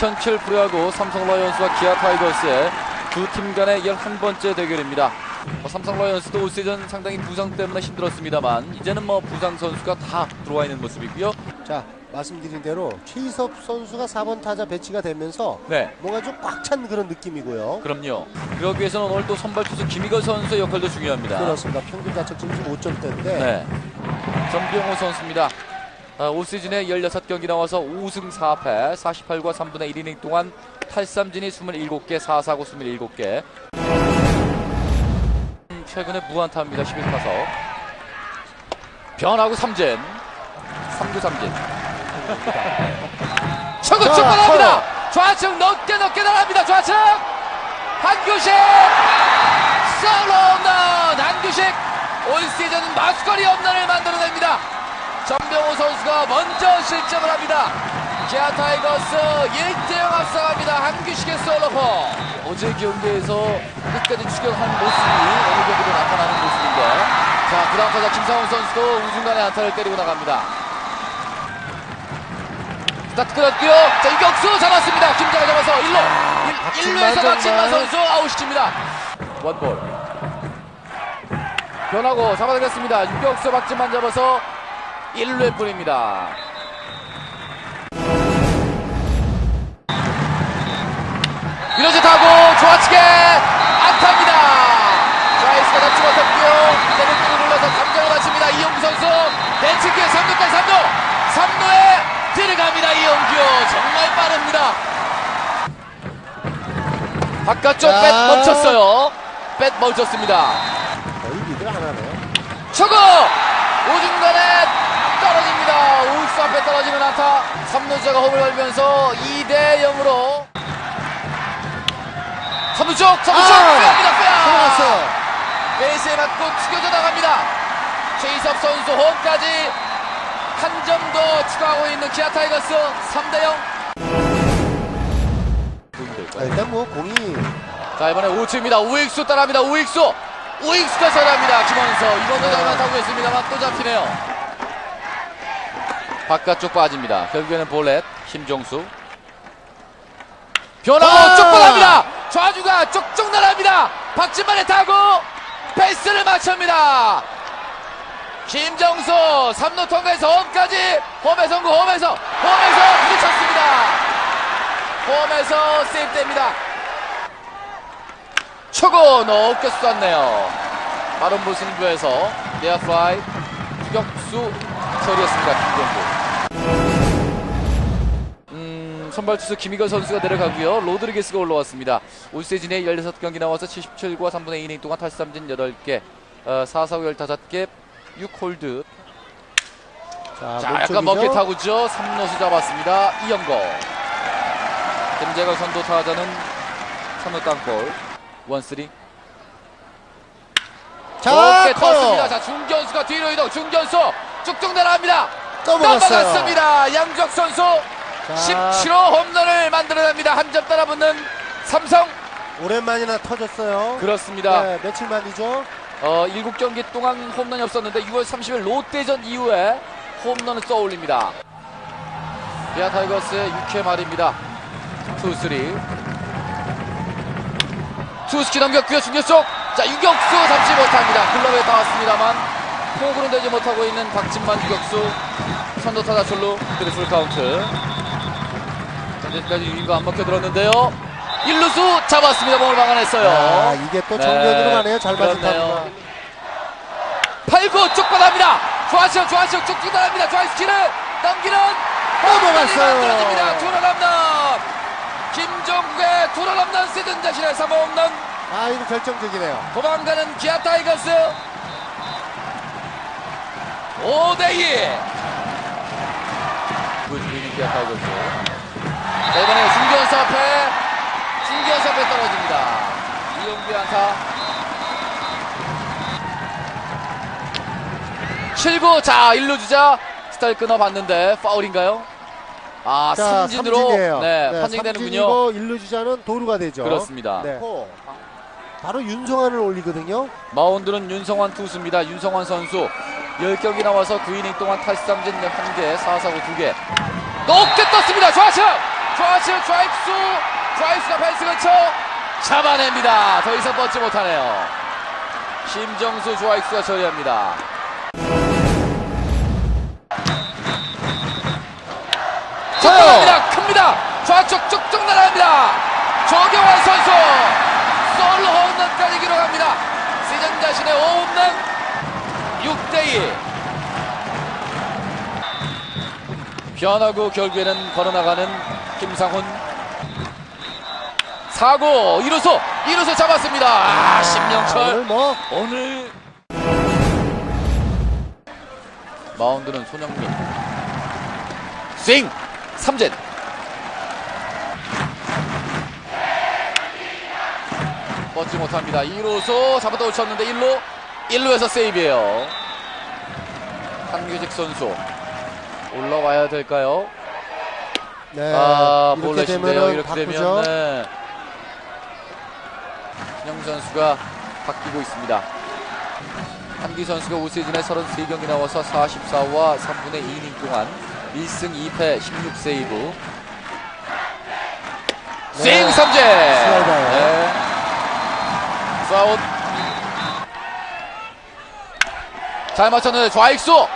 2007 프로야구 삼성 라이온스와 기아 타이거스의 두 팀 간의 11번째 대결입니다. 뭐 삼성 라이온스도 올 시즌 상당히 부상 때문에 힘들었습니다만 이제는 뭐 부상 선수가 다 들어와 있는 모습이고요. 자 말씀드린 대로 최희섭 선수가 4번 타자 배치가 되면서 네, 뭔가 좀 꽉 찬 그런 느낌이고요. 그럼요. 그러기 위해서는 오늘 또 선발 투수 김희걸 선수의 역할도 중요합니다. 그렇습니다. 평균 자책점이 지금 5점대인데 네. 전병호 선수입니다. 아, 올 시즌에 16경기 나와서 5승 4패, 48과 3분의 1이닝 동안 탈삼진이 27개, 4사고 27개. 음, 최근에 무안타입니다. 11타석. 변하고 삼진. 3구 삼진. 초구 자, 축구합니다. 좌측 높게 높게 날아갑니다. 좌측. 한규식 솔로 홈런 한규식 올 시즌 마스거리 홈런을. 전병호 선수가 먼저 실점을 합니다. 기아 타이거스 1대0 앞서갑니다. 한규식의 솔로포. 어제 경기에서 끝까지 추격한 모습이 오늘 경기도 나타나는 모습인데 자, 그 다음 타자 김상훈 선수도 우중간에 안타를 때리고 나갑니다. 스타트 끊었고요. 자, 유격수 잡았습니다. 김자가 잡아서 1루. 박진만 1루에서 박진만. 선수 아웃시킵니다. 원볼. 변하고 잡아내겠습니다. 유격수 박진만 잡아서 1루에 뿌립니다. 밀어지 타고 좌측에 안타입니다. 좌이스가 잡지 못했고요. 이제는 끈을 눌러서 3점을 맞춥니다. 이용규 선수 벤치기에 3루까지 3루. 3루에 들어갑니다. 이용규 정말 빠릅니다. 바깥쪽 자. 뱃 멈췄어요. 뱃 멈췄습니다. 거의 리드가 하나네요. 초구 오중간에 앞에 떨어지는 안타. 3루자가 홈을 걸면서 2대 0으로 3루 쪽 3루 쪽 아! 빼합니다. 빼야. 들어갔어요. 베이스에 맞고 튀겨져 나갑니다. 최희섭 선수 홈까지 한 점 더 추가하고 있는 기아 타이거스 3대 0. 아, 일단 뭐 공이 자 이번에 우측입니다. 우익수 따라합니다. 우익수 우익수가 잘합니다. 김원서 이번도 네. 잘 맞다고 했습니다만 또 잡히네요. 바깥쪽 빠집니다. 결국에는 볼넷 김종수 변화고 아! 쪽 빠릅니다. 좌주가 쪽쪽 날아갑니다. 박진만에 타고 패스를 맞춥니다. 김정수 3루 통과해서 홈까지 홈에 성공 홈에서 홈에서 부딪혔습니다. 홈에서 세이프됩니다. 초고 높게 쐈네요. 빠른 무승부에서 내야 플라이 유격수 처리했습니다. 김동구. 음, 선발 투수 김희걸 선수가 내려가고요. 로드리게스가 올라왔습니다. 올 시즌에 16경기 나와서 77과 3분의 2이닝 동안 탈삼진 8개, 어, 4사구 15개, 6홀드. 자, 자? 약간 먹게 타구죠. 3루수 잡았습니다. 이영거. 김재걸 선도 타자는 3루 땅볼. 원쓰리. 자. 떴습니다. 자, 중견수가 뒤로 이동. 중견수 쭉쭉. 넘어갔어요. 넘어갔습니다. 양적 선수 자, 17호 홈런을 만들어냅니다. 한 점 따라 붙는 삼성. 오랜만이나 터졌어요. 그렇습니다. 네, 며칠 만이죠? 어, 7경기 동안 홈런이 없었는데 6월 30일 롯데전 이후에 홈런을 쏘올립니다. 기아 타이거스의 6회 말입니다. 투쓰리. 투스키 넘겼고요. 중계 쪽. 자, 유격수 잡지 못합니다. 글러브에 닿았습니다만 포구는 되지 못하고 있는 박진만 유격수. 선도 타자 출루. 그리고 카운트. 현재까지 유인과 안 먹혀 들었는데요. 1루수 잡았습니다. 몸을 막아냈어요. 아, 이게 또 정면으로 네, 가네요. 잘 맞은. 타구가. 8구 쭉 받합니다. 좌측 좌측 쭉쭉 나갑니다. 좌익스키를 넘기는 넘어갔어요. 만들어집니다. 투런 홈런. 김종국의 투런 홈런 시즌 자신의 3호 홈런. 아, 이거 결정적이네요. 도망가는 기아 타이거스 5대2 굿위닝 기아 타이거스 자 이번에 중견수 앞에 중견수 앞에 떨어집니다 이용규 안타 7구 자 1루 주자 스타일 끊어봤는데 파울인가요? 아 자, 삼진으로 삼진이에요. 네, 네, 판정되는군요 삼진이고 일루 주자는 도루가 되죠. 그렇습니다 네. 바로 윤성환을 올리거든요. 마운드는 윤성환 투수입니다. 윤성환 선수 10경기 나와서 9이닝 동안 탈삼진 1개, 4사구 2개. 높게 떴습니다. 좌측! 좌측 좌익수 좌익수가 펜스 근처 잡아냅니다. 더 이상 뻗지 못하네요. 심정수 좌익수가 처리합니다. 날아갑니다. 큽니다. 좌측 쭉쭉 날아갑니다. 조경환 선수 솔로 홈런까지 기록합니다. 시즌 자신의 5홈런 6대2 변하고 결국에는 걸어나가는 김상훈. 사고 이루소 이루소 잡았습니다. 아, 오늘 심영철 뭐? 오늘 마운드는 손흥민. 스윙 삼진. 뻗지 못합니다. 2루수 잡았다 놓쳤는데 1루 1루에서 세이브예요 한규직 선수 올라와야 될까요? 네, 아 이렇게 되면은 이렇게 바꾸죠. 되면 네. 신영 선수가 바뀌고 있습니다 한기 선수가 올 시즌에 33경기 나와서 44와 3분의 2이닝 동안 1승 2패 16세이브 스윙 네. 삼진 슬라이더예요. 네. 스아웃 잘 맞췄는데 좌익수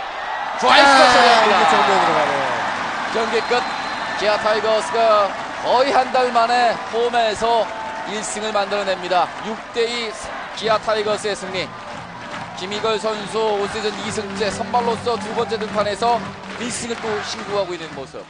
좌익수가 아, 처리합니다 정면으로 가네요. 경기 끝 기아 타이거스가 거의 한 달 만에 홈에서 1승을 만들어냅니다. 6대2 기아 타이거스의 승리. 김희걸 선수 올 시즌 2승째 선발로서 두 번째 등판에서 1승을 또 신고하고 있는 모습.